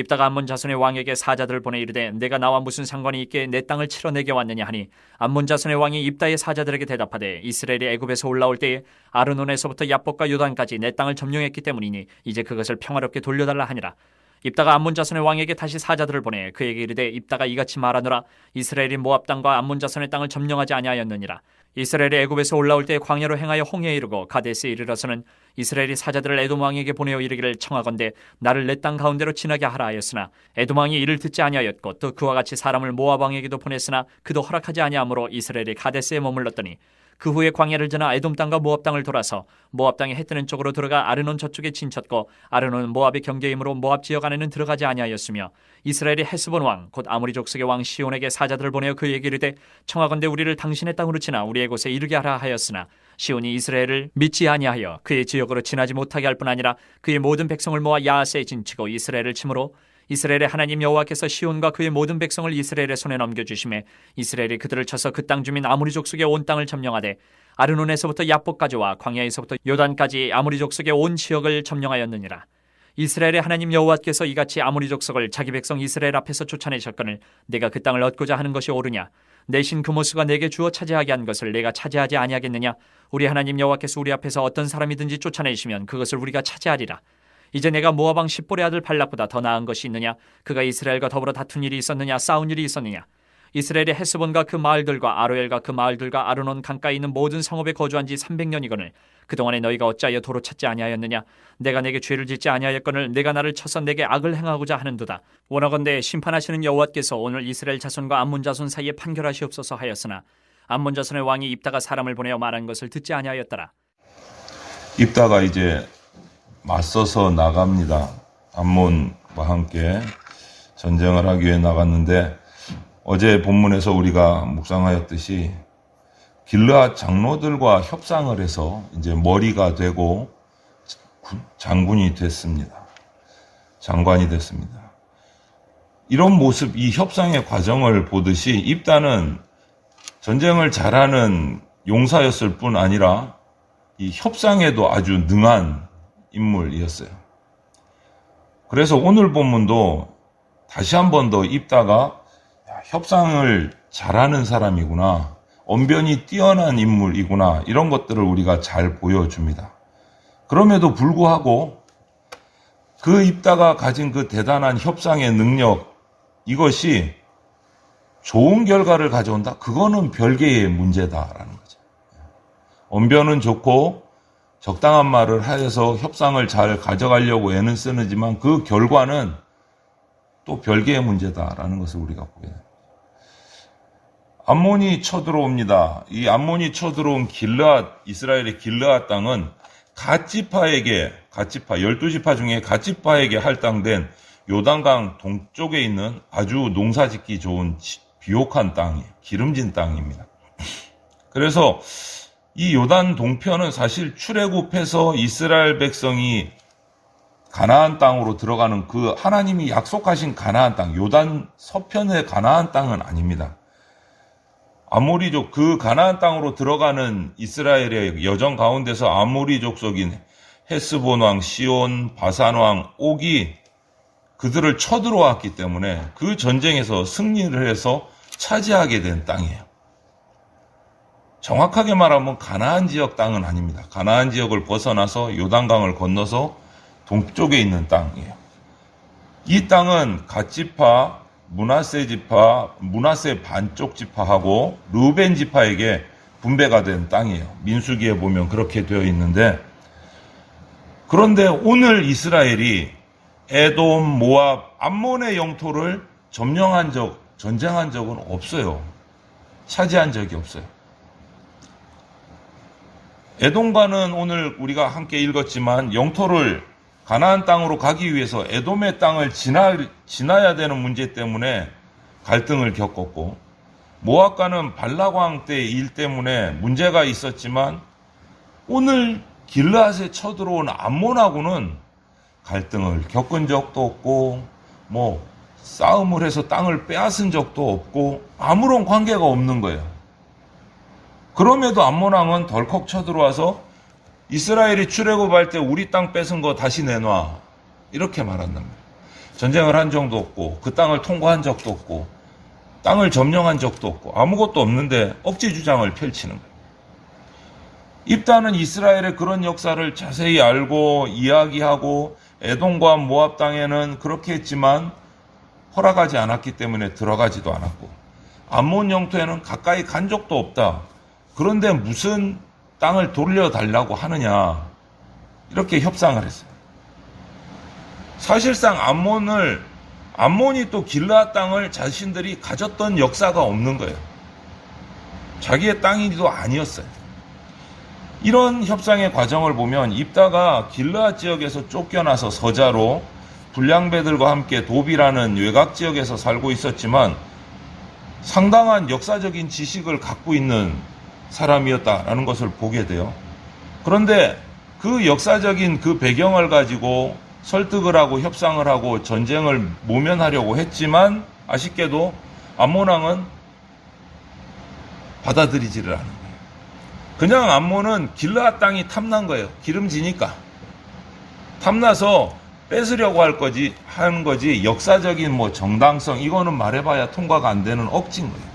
입다가 암몬 자손의 왕에게 사자들을 보내 이르되 내가 나와 무슨 상관이 있게 내 땅을 치러내게 왔느냐 하니 암몬 자손의 왕이 입다의 사자들에게 대답하되 이스라엘이 애굽에서 올라올 때에 아르논에서부터 야복과 요단까지 내 땅을 점령했기 때문이니 이제 그것을 평화롭게 돌려달라 하니라 입다가 암몬 자손의 왕에게 다시 사자들을 보내 그에게 이르되 입다가 이같이 말하노라. 이스라엘이 모압 땅과 암몬 자손의 땅을 점령하지 아니하였느니라. 이스라엘이 애굽에서 올라올 때 광야로 행하여 홍해에 이르고 가데스에 이르러서는 이스라엘이 사자들을 에돔 왕에게 보내어 이르기를 청하건대 나를 내 땅 가운데로 지나게 하라 하였으나 에돔 왕이 이를 듣지 아니하였고 또 그와 같이 사람을 모압 왕에게도 보냈으나 그도 허락하지 아니하므로 이스라엘이 가데스에 머물렀더니 그 후에 광야를 지나 에돔 땅과 모압 땅을 돌아서 모압 땅의 해 뜨는 쪽으로 들어가 아르논 저쪽에 진쳤고 아르논은 모압의 경계이므로 모압 지역 안에는 들어가지 아니하였으며 이스라엘이 헤스본 왕 곧 아무리 족속의 왕 시온에게 사자들을 보내어 그에게 이르되 청하건대 우리를 당신의 땅으로 지나 우리의 곳에 이르게 하라 하였으나 시온이 이스라엘을 믿지 아니하여 그의 지역으로 지나지 못하게 할 뿐 아니라 그의 모든 백성을 모아 야하스에 진치고 이스라엘을 치므로 이스라엘의 하나님 여호와께서 시온과 그의 모든 백성을 이스라엘의 손에 넘겨 주심에 이스라엘이 그들을 쳐서 그 땅 주민 아무리 족속의 온 땅을 점령하되 아르논에서부터 야복까지와 광야에서부터 요단까지 아무리 족속의 온 지역을 점령하였느니라. 이스라엘의 하나님 여호와께서 이같이 아무리 족속을 자기 백성 이스라엘 앞에서 쫓아내셨거늘 내가 그 땅을 얻고자 하는 것이 옳으냐? 내신 그 모수가 내게 주어 차지하게 한 것을 내가 차지하지 아니하겠느냐? 우리 하나님 여호와께서 우리 앞에서 어떤 사람이든지 쫓아내시면 그것을 우리가 차지하리라 이제 내가 왕 십볼의 아들 발락보다 더 나은 것이 있느냐? 그가 이스라엘과 더불어 다툰 일이 있었느냐? 싸운 일이 있었느냐? 이스라엘의 헤스본과 그 마을들과 아로엘과 그 마을들과 아르논 강가에 있는 모든 성읍에 거주한 지 300년이거늘 그동안에 너희가 어찌하여 도로 찾지 아니하였느냐? 내가 내게 죄를 짓지 아니하였거늘 내가 나를 쳐서 내게 악을 행하고자 하는도다. 원하건대 심판하시는 여호와께서 오늘 이스라엘 자손과 암몬 자손 사이에 판결하시옵소서 하였으나 암몬 자손의 왕이 입다가 사람을 보내어 말한 것을 듣지 아니하였더라. 입다가 이제 맞서서 나갑니다. 암몬과 함께 전쟁을 하기 위해 나갔는데 어제 본문에서 우리가 묵상하였듯이 길르앗 장로들과 협상을 해서 이제 머리가 되고 장군이 됐습니다. 장관이 됐습니다. 이런 모습, 이 협상의 과정을 보듯이 입다는 전쟁을 잘하는 용사였을 뿐 아니라 이 협상에도 아주 능한 인물이었어요. 그래서 오늘 본문도 다시 한 번 더 입다가 협상을 잘하는 사람이구나. 언변이 뛰어난 인물이구나. 이런 것들을 우리가 잘 보여줍니다. 그럼에도 불구하고 그 입다가 가진 그 대단한 협상의 능력, 이것이 좋은 결과를 가져온다? 그거는 별개의 문제다라는 거죠. 언변은 좋고 적당한 말을 하여서 협상을 잘 가져가려고 애는 쓰지만 그 결과는 또 별개의 문제다라는 것을 우리가 보게 됩니다. 암몬이 쳐들어옵니다. 이 암몬이 쳐들어온 길르앗 이스라엘의 길르앗 땅은 갓지파에게 갓지파 12지파 중에 갓지파에게 할당된 요단강 동쪽에 있는 아주 농사 짓기 좋은 비옥한 땅이에요. 기름진 땅입니다. 그래서 이 요단 동편은 사실 출애굽해서 이스라엘 백성이 가나안 땅으로 들어가는 그 하나님이 약속하신 가나안 땅, 요단 서편의 가나안 땅은 아닙니다. 아모리족 그 가나안 땅으로 들어가는 이스라엘의 여정 가운데서 아모리족 속인 헤스본 왕, 시온, 바산 왕, 옥이 그들을 쳐들어왔기 때문에 그 전쟁에서 승리를 해서 차지하게 된 땅이에요. 정확하게 말하면 가나안 지역 땅은 아닙니다. 가나안 지역을 벗어나서 요단강을 건너서 동쪽에 있는 땅이에요. 이 땅은 갓지파, 문하세 지파, 문하세 반쪽 지파하고 루벤 지파에게 분배가 된 땅이에요. 민수기에 보면 그렇게 되어 있는데 그런데 오늘 이스라엘이 에돔, 모압, 암몬의 영토를 점령한 적, 전쟁한 적은 없어요. 차지한 적이 없어요. 에돔과는 오늘 우리가 함께 읽었지만 영토를 가나안 땅으로 가기 위해서 에돔의 땅을 지나, 지나야 되는 문제 때문에 갈등을 겪었고 모압과는 발라광 때 일 때문에 문제가 있었지만 오늘 길라앗에 쳐들어온 암몬하고는 갈등을 겪은 적도 없고 뭐 싸움을 해서 땅을 빼앗은 적도 없고 아무런 관계가 없는 거예요. 그럼에도 암몬왕은 덜컥 쳐들어와서 이스라엘이 출애굽할 때 우리 땅 뺏은 거 다시 내놔. 이렇게 말한단 말이에요. 전쟁을 한 적도 없고 그 땅을 통과한 적도 없고 땅을 점령한 적도 없고 아무것도 없는데 억지 주장을 펼치는 거예요. 입다는 이스라엘의 그런 역사를 자세히 알고 이야기하고 에돔과 모압 땅에는 그렇게 했지만 허락하지 않았기 때문에 들어가지도 않았고 암몬 영토에는 가까이 간 적도 없다. 그런데 무슨 땅을 돌려달라고 하느냐 이렇게 협상을 했어요. 사실상 암몬을 암몬이 또 길라 땅을 자신들이 가졌던 역사가 없는 거예요. 자기의 땅이도 아니었어요. 이런 협상의 과정을 보면 입다가 길라 지역에서 쫓겨나서 서자로 불량배들과 함께 도비라는 외곽 지역에서 살고 있었지만 상당한 역사적인 지식을 갖고 있는 사람이었다라는 것을 보게 돼요. 그런데 그 역사적인 그 배경을 가지고 설득을 하고 협상을 하고 전쟁을 모면하려고 했지만 아쉽게도 암몬왕은 받아들이지를 않은 거예요. 그냥 암몬은 길라 땅이 탐난 거예요. 기름지니까. 탐나서 뺏으려고 할 거지, 하는 거지, 역사적인 뭐 정당성, 이거는 말해봐야 통과가 안 되는 억지인 거예요.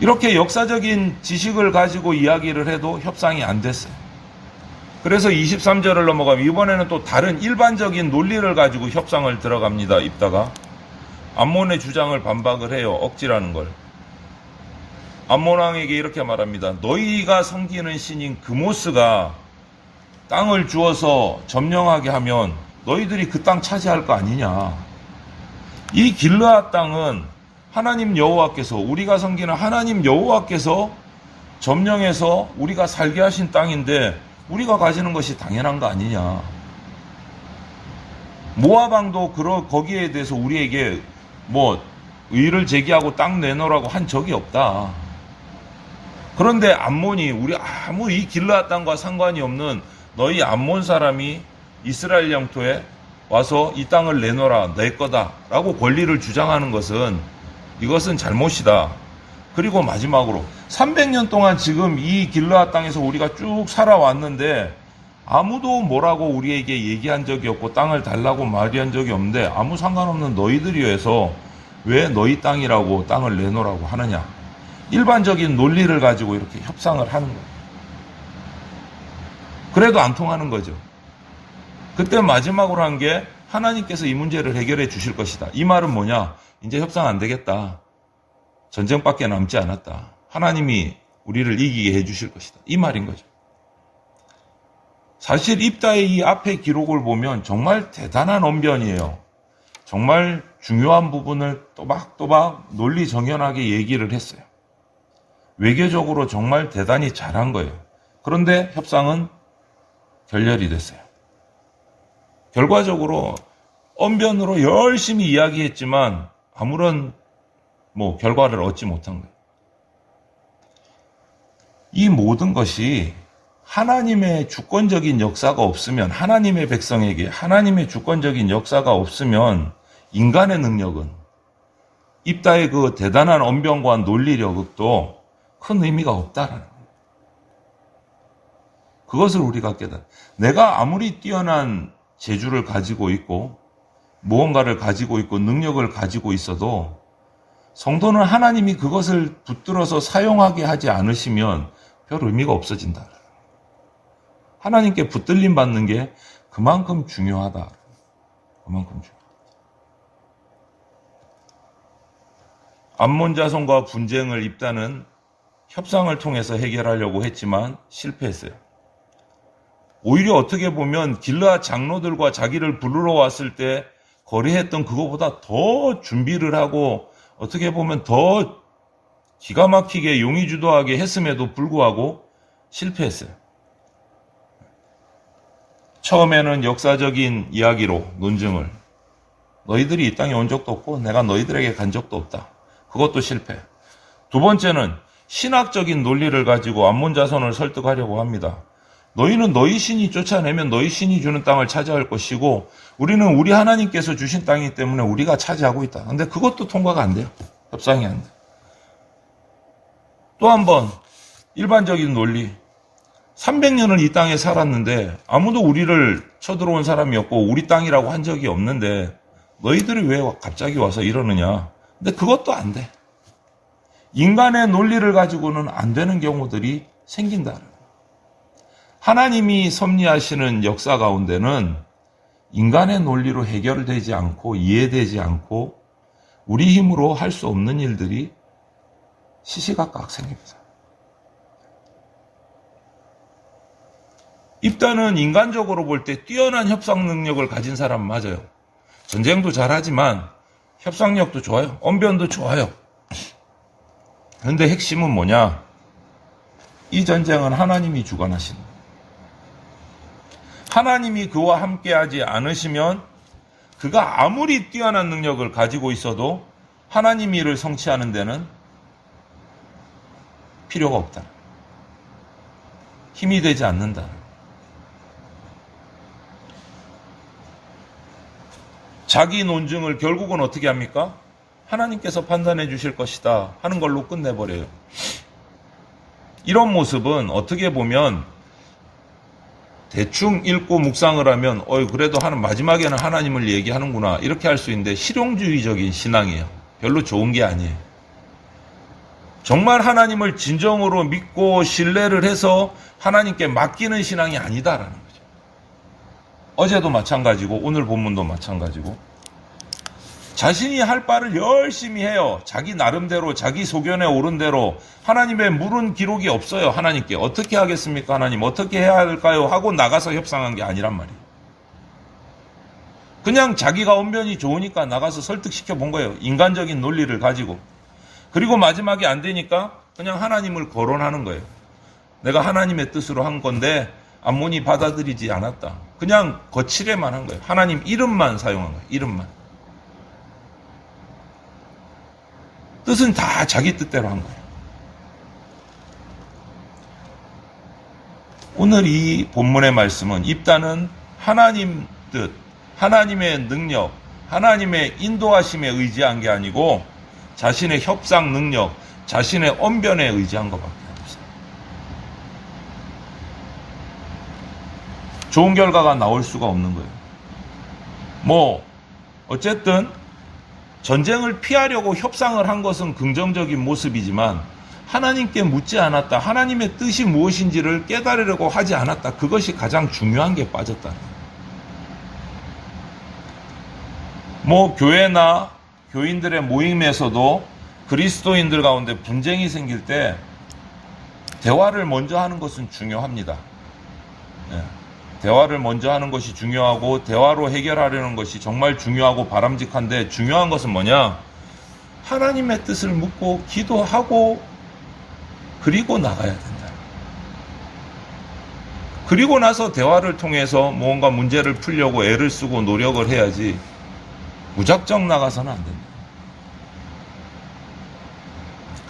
이렇게 역사적인 지식을 가지고 이야기를 해도 협상이 안 됐어요. 그래서 23절을 넘어가면 이번에는 또 다른 일반적인 논리를 가지고 협상을 들어갑니다. 입다가. 암몬의 주장을 반박을 해요. 억지라는 걸. 암몬 왕에게 이렇게 말합니다. 너희가 섬기는 신인 그모스가 땅을 주어서 점령하게 하면 너희들이 그 땅 차지할 거 아니냐. 이 길르앗 땅은 하나님 여호와께서 우리가 섬기는 하나님 여호와께서 점령해서 우리가 살게 하신 땅인데 우리가 가지는 것이 당연한 거 아니냐. 모아방도 그러 거기에 대해서 우리에게 뭐 의를 제기하고 땅 내놓으라고 한 적이 없다. 그런데 암몬이 우리 아무 이 길라 땅과 상관이 없는 너희 암몬 사람이 이스라엘 영토에 와서 이 땅을 내놓으라 내 거다라고 권리를 주장하는 것은 이것은 잘못이다. 그리고 마지막으로 300년 동안 지금 이 길라 땅에서 우리가 쭉 살아왔는데 아무도 뭐라고 우리에게 얘기한 적이 없고 땅을 달라고 말한 적이 없는데 아무 상관없는 너희들이 해서 왜 너희 땅이라고 땅을 내놓으라고 하느냐. 일반적인 논리를 가지고 이렇게 협상을 하는 거예요. 그래도 안 통하는 거죠. 그때 마지막으로 한 게 하나님께서 이 문제를 해결해 주실 것이다. 이 말은 뭐냐? 이제 협상 안 되겠다. 전쟁밖에 남지 않았다. 하나님이 우리를 이기게 해 주실 것이다. 이 말인 거죠. 사실 입다의 이 앞에 기록을 보면 정말 대단한 언변이에요. 정말 중요한 부분을 또박또박 논리 정연하게 얘기를 했어요. 외교적으로 정말 대단히 잘한 거예요. 그런데 협상은 결렬이 됐어요. 결과적으로 언변으로 열심히 이야기했지만 아무런 뭐 결과를 얻지 못한 거예요. 이 모든 것이 하나님의 주권적인 역사가 없으면 하나님의 백성에게 하나님의 주권적인 역사가 없으면 인간의 능력은 입다의 그 대단한 언변과 논리력도 큰 의미가 없다라는 거예요. 그것을 우리가 깨달아. 내가 아무리 뛰어난 재주를 가지고 있고 무언가를 가지고 있고 능력을 가지고 있어도 성도는 하나님이 그것을 붙들어서 사용하게 하지 않으시면 별 의미가 없어진다. 하나님께 붙들림 받는 게 그만큼 중요하다. 그만큼 중요하다. 암몬 자손과 분쟁을 입다는 협상을 통해서 해결하려고 했지만 실패했어요. 오히려 어떻게 보면 길라 장로들과 자기를 부르러 왔을 때 거래했던 그거보다 더 준비를 하고 어떻게 보면 더 기가 막히게 용의주도하게 했음에도 불구하고 실패했어요. 처음에는 역사적인 이야기로 논증을 너희들이 이 땅에 온 적도 없고 내가 너희들에게 간 적도 없다. 그것도 실패. 두 번째는 신학적인 논리를 가지고 자손을 설득하려고 합니다. 너희는 너희 신이 쫓아내면 너희 신이 주는 땅을 차지할 것이고 우리는 우리 하나님께서 주신 땅이기 때문에 우리가 차지하고 있다. 근데 그것도 통과가 안 돼요. 협상이 안 돼. 또 한 번 일반적인 논리. 300년을 이 땅에 살았는데 아무도 우리를 쳐들어온 사람이 없고 우리 땅이라고 한 적이 없는데 너희들이 왜 갑자기 와서 이러느냐. 근데 그것도 안 돼. 인간의 논리를 가지고는 안 되는 경우들이 생긴다. 하나님이 섭리하시는 역사 가운데는 인간의 논리로 해결되지 않고 이해되지 않고 우리 힘으로 할 수 없는 일들이 시시각각 생깁니다. 입단은 인간적으로 볼 때 뛰어난 협상 능력을 가진 사람 맞아요. 전쟁도 잘하지만 협상력도 좋아요. 언변도 좋아요. 그런데 핵심은 뭐냐? 이 전쟁은 하나님이 거예요. 하나님이 그와 함께하지 않으시면 그가 아무리 뛰어난 능력을 가지고 있어도 하나님 일을 성취하는 데는 필요가 없다. 힘이 되지 않는다. 자기 논증을 결국은 어떻게 합니까? 하나님께서 판단해 주실 것이다 하는 걸로 끝내버려요. 이런 모습은 어떻게 보면 대충 읽고 묵상을 하면 어이 그래도 하는 마지막에는 하나님을 얘기하는구나 이렇게 할 수 있는데 실용주의적인 신앙이에요. 별로 좋은 게 아니에요. 정말 하나님을 진정으로 믿고 신뢰를 해서 하나님께 맡기는 신앙이 아니다라는 거죠. 어제도 마찬가지고 오늘 본문도 마찬가지고 자신이 할 바를 열심히 해요. 자기 나름대로 자기 소견에 오른 대로 하나님의 물은 기록이 없어요. 하나님께 어떻게 하겠습니까? 하나님 어떻게 해야 할까요? 하고 나가서 협상한 게 아니란 말이에요. 그냥 자기가 언변이 좋으니까 나가서 설득시켜 본 거예요. 인간적인 논리를 가지고. 그리고 마지막에 안 되니까 그냥 하나님을 거론하는 거예요. 내가 하나님의 뜻으로 한 건데 암몬이 받아들이지 않았다. 그냥 거칠에만 한 거예요. 하나님 이름만 사용한 거예요. 이름만. 뜻은 다 자기 뜻대로 한 거예요. 오늘 이 본문의 말씀은 입단은 하나님 뜻, 하나님의 능력, 하나님의 인도하심에 의지한 게 아니고 자신의 협상 능력, 자신의 언변에 의지한 것밖에 없어요. 좋은 결과가 나올 수가 없는 거예요. 뭐 어쨌든 전쟁을 피하려고 협상을 한 것은 긍정적인 모습이지만 하나님께 묻지 않았다. 하나님의 뜻이 무엇인지를 깨달으려고 하지 않았다. 그것이 가장 중요한 게 빠졌다. 뭐 교회나 교인들의 모임에서도 그리스도인들 가운데 분쟁이 생길 때 대화를 먼저 하는 것은 중요합니다. 네. 대화를 먼저 하는 것이 중요하고 대화로 해결하려는 것이 정말 중요하고 바람직한데 중요한 것은 뭐냐? 하나님의 뜻을 묻고 기도하고 그리고 나가야 된다. 그리고 나서 대화를 통해서 무언가 문제를 풀려고 애를 쓰고 노력을 해야지 무작정 나가서는 안 된다.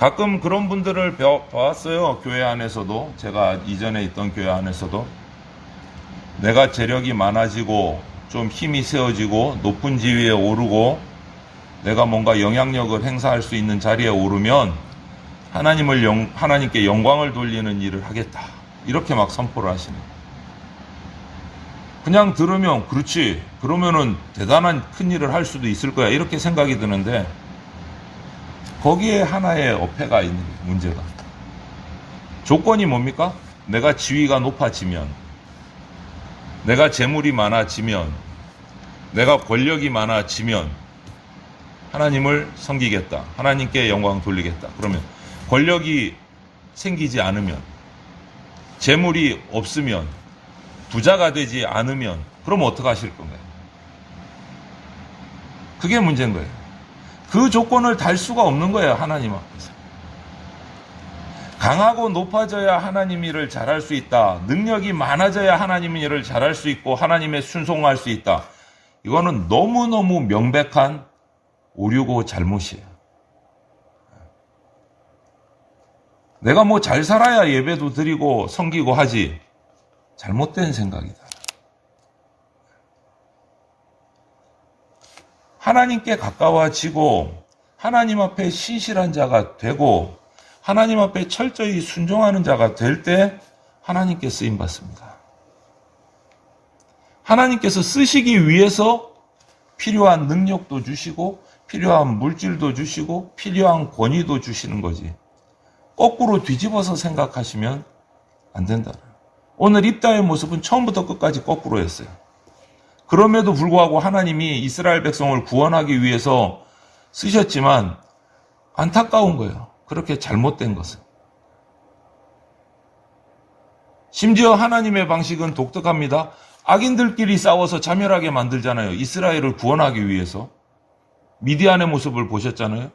가끔 그런 분들을 봐왔어요. 교회 안에서도. 제가 이전에 있던 교회 안에서도. 내가 재력이 많아지고 좀 힘이 세워지고 높은 지위에 오르고 내가 뭔가 영향력을 행사할 수 있는 자리에 오르면 하나님을 영, 하나님께 영광을 돌리는 일을 하겠다. 이렇게 막 선포를 하시는. 그냥 들으면 그렇지. 그러면은 대단한 큰 일을 할 수도 있을 거야. 이렇게 생각이 드는데 거기에 하나의 어폐가 있는 문제가. 조건이 뭡니까? 내가 지위가 높아지면 내가 재물이 많아지면, 내가 권력이 많아지면, 하나님을 섬기겠다. 하나님께 영광 돌리겠다. 그러면 권력이 생기지 않으면, 재물이 없으면, 부자가 되지 않으면, 그럼 어떻게 하실 건가요? 그게 문제인 거예요. 그 조건을 달 수가 없는 거예요. 하나님 앞에서. 강하고 높아져야 하나님 일을 잘할 수 있다. 능력이 많아져야 하나님 일을 잘할 수 있고 하나님의 순종할 수 있다. 이거는 너무너무 명백한 오류고 잘못이에요. 내가 뭐 잘 살아야 예배도 드리고 섬기고 하지. 잘못된 생각이다. 하나님께 가까워지고 하나님 앞에 신실한 자가 되고 하나님 앞에 철저히 순종하는 자가 될 때 하나님께 쓰임 받습니다. 하나님께서 쓰시기 위해서 필요한 능력도 주시고 필요한 물질도 주시고 필요한 권위도 주시는 거지. 거꾸로 뒤집어서 생각하시면 안 된다. 오늘 입다의 모습은 처음부터 끝까지 거꾸로였어요. 그럼에도 불구하고 하나님이 이스라엘 백성을 구원하기 위해서 쓰셨지만 안타까운 거예요. 그렇게 잘못된 것은. 심지어 하나님의 방식은 독특합니다. 악인들끼리 싸워서 자멸하게 만들잖아요. 이스라엘을 구원하기 위해서. 미디안의 모습을 보셨잖아요.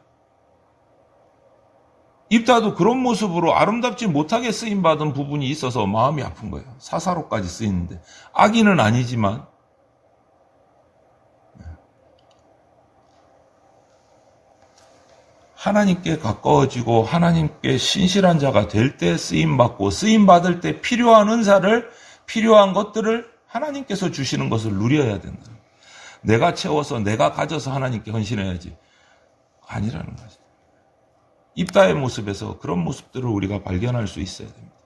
입다도 그런 모습으로 아름답지 못하게 쓰임받은 부분이 있어서 마음이 아픈 거예요. 사사로까지 쓰이는데. 악인은 아니지만. 하나님께 가까워지고 하나님께 신실한 자가 될 때 쓰임 받고 쓰임 받을 때 필요한 은사를 필요한 것들을 하나님께서 주시는 것을 누려야 된다. 내가 채워서 내가 가져서 하나님께 헌신해야지. 아니라는 거죠. 입다의 모습에서 그런 모습들을 우리가 발견할 수 있어야 됩니다.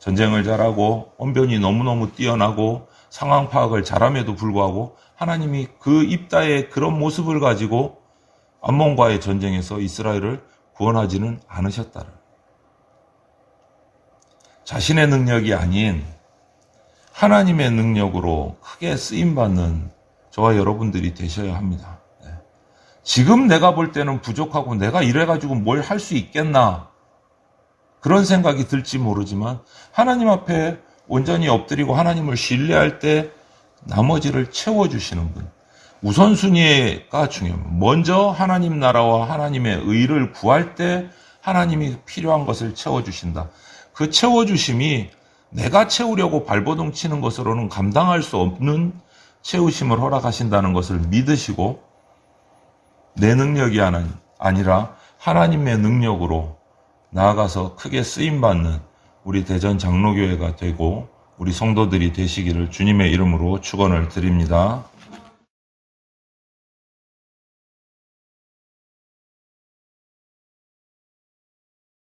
전쟁을 잘하고 언변이 너무너무 뛰어나고 상황 파악을 잘함에도 불구하고 하나님이 그 입다의 그런 모습을 가지고 암몬과의 전쟁에서 이스라엘을 구원하지는 않으셨다를. 자신의 능력이 아닌 하나님의 능력으로 크게 쓰임받는 저와 여러분들이 되셔야 합니다. 네. 지금 내가 볼 때는 부족하고 내가 이래가지고 뭘 할 수 있겠나. 그런 생각이 들지 모르지만 하나님 앞에 온전히 엎드리고 하나님을 신뢰할 때 나머지를 채워주시는 분. 우선순위가 중요합니다. 먼저 하나님 나라와 하나님의 의를 구할 때 하나님이 필요한 것을 채워주신다. 그 채워주심이 내가 채우려고 발버둥 치는 것으로는 감당할 수 없는 채우심을 허락하신다는 것을 믿으시고 내 능력이 아니라 하나님의 능력으로 나아가서 크게 쓰임받는 우리 대전 장로교회가 되고 우리 성도들이 되시기를 주님의 이름으로 축원을 드립니다.